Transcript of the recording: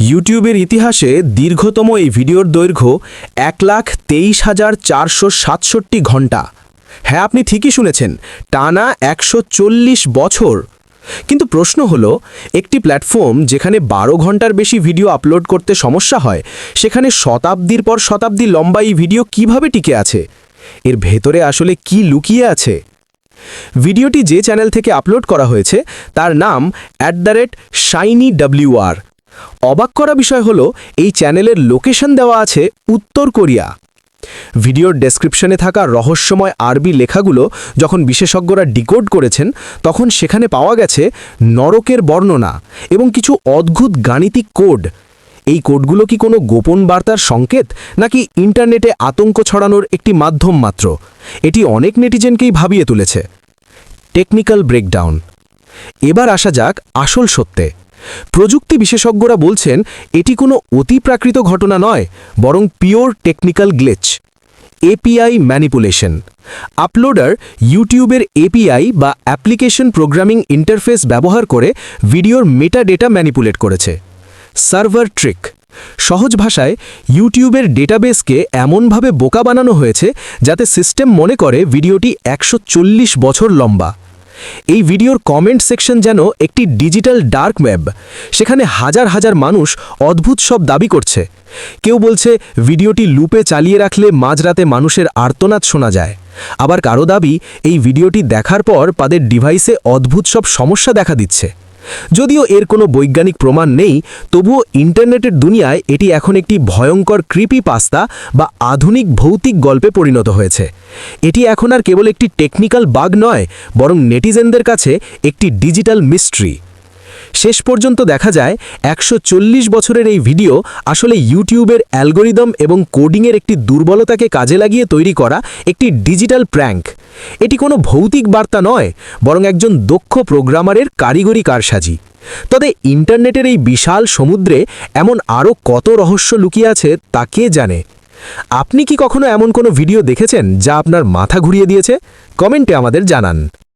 ইউটিউবের ইতিহাসে দীর্ঘতম এই ভিডিওর দৈর্ঘ্য এক লাখ তেইশ হাজার চারশো সাতষট্টি ঘণ্টা। হ্যাঁ আপনি ঠিকই শুনেছেন, টানা একশো চল্লিশ বছর। কিন্তু প্রশ্ন হলো, একটি প্ল্যাটফর্ম যেখানে বারো ঘণ্টার বেশি ভিডিও আপলোড করতে সমস্যা হয়, সেখানে শতাব্দীর পর শতাব্দী লম্বা এই ভিডিও কীভাবে টিকে আছে? এর ভেতরে আসলে কি লুকিয়ে আছে? ভিডিওটি যে চ্যানেল থেকে আপলোড করা হয়েছে, তার নাম at the rate shiny WR অবাক করা বিষয় হলো, এই চ্যানেলের লোকেশন দেওয়া আছে উত্তর কোরিয়া। ভিডিওর ডেসক্রিপশনে থাকা রহস্যময় আরবি লেখাগুলো যখন বিশেষজ্ঞরা ডিকোড করেছেন, তখন সেখানে পাওয়া গেছে নরকের বর্ণনা এবং কিছু অদ্ভুত গাণিতিক কোড। এই কোডগুলো কি কোনো গোপন বার্তার সংকেত, নাকি ইন্টারনেটে আতঙ্ক ছড়ানোর একটি মাধ্যম মাত্র? এটি অনেক নেটিজেনকেই ভাবিয়ে তুলেছে। Technical breakdown. এবার আসা যাক আসল সত্যে। প্রযুক্তি বিশেষজ্ঞরা বলছেন, এটি কোনো অতিপ্রাকৃত ঘটনা নয়, বরং pure technical glitch API manipulation. Uploader ইউটিউবের এপিআই বা অ্যাপ্লিকেশন প্রোগ্রামিং ইন্টারফেস ব্যবহার করে ভিডিওর মেটা ডেটা ম্যানিপুলেট করেছে। সার্ভার ট্রিক, সহজ ভাষায় ইউটিউবের ডেটাবেসকে এমনভাবে বোকা বানানো হয়েছে যাতে সিস্টেম মনে করে ভিডিওটি একশো চল্লিশ বছর লম্বা। এই ভিডিওর কমেন্ট সেকশন যেন একটি ডিজিটাল ডার্ক ওয়েব সেখানে হাজার হাজার মানুষ অদ্ভুত সব দাবি করছে। কেউ বলছে, ভিডিওটি লুপে চালিয়ে রাখলে মাঝরাতে মানুষের আর্তনাদ শোনা যায়। আবার কারও দাবি, এই ভিডিওটি দেখার পর তাদের ডিভাইসে অদ্ভুত সব সমস্যা দেখা দিচ্ছে। যদিও এর কোনো বৈজ্ঞানিক প্রমাণ নেই, তবুও ইন্টারনেটের দুনিয়ায় এটি এখন একটি ভয়ঙ্কর কৃপি পাস্তা বা আধুনিক ভৌতিক গল্পে পরিণত হয়েছে। এটি এখন আর কেবল একটি টেকনিক্যাল বাগ নয়, বরং নেটিজেনদের কাছে একটি ডিজিটাল মিস্ট্রি শেষ পর্যন্ত দেখা যায় একশো চল্লিশ বছরের এই ভিডিও আসলে ইউটিউবের অ্যালগোরিদম এবং কোডিংয়ের একটি দুর্বলতাকে কাজে লাগিয়ে তৈরি করা একটি ডিজিটাল প্র্যাঙ্ক। এটি কোনো ভৌতিক বার্তা নয়, বরং একজন দক্ষ প্রোগ্রামারের কারিগরি কারসাজি। তবে ইন্টারনেটের এই বিশাল সমুদ্রে এমন আরও কত রহস্য লুকিয়ে আছে তা কে জানে? আপনি কি কখনো এমন কোনো ভিডিও দেখেছেন যা আপনার মাথা ঘুরিয়ে দিয়েছে? কমেন্টে আমাদের জানান।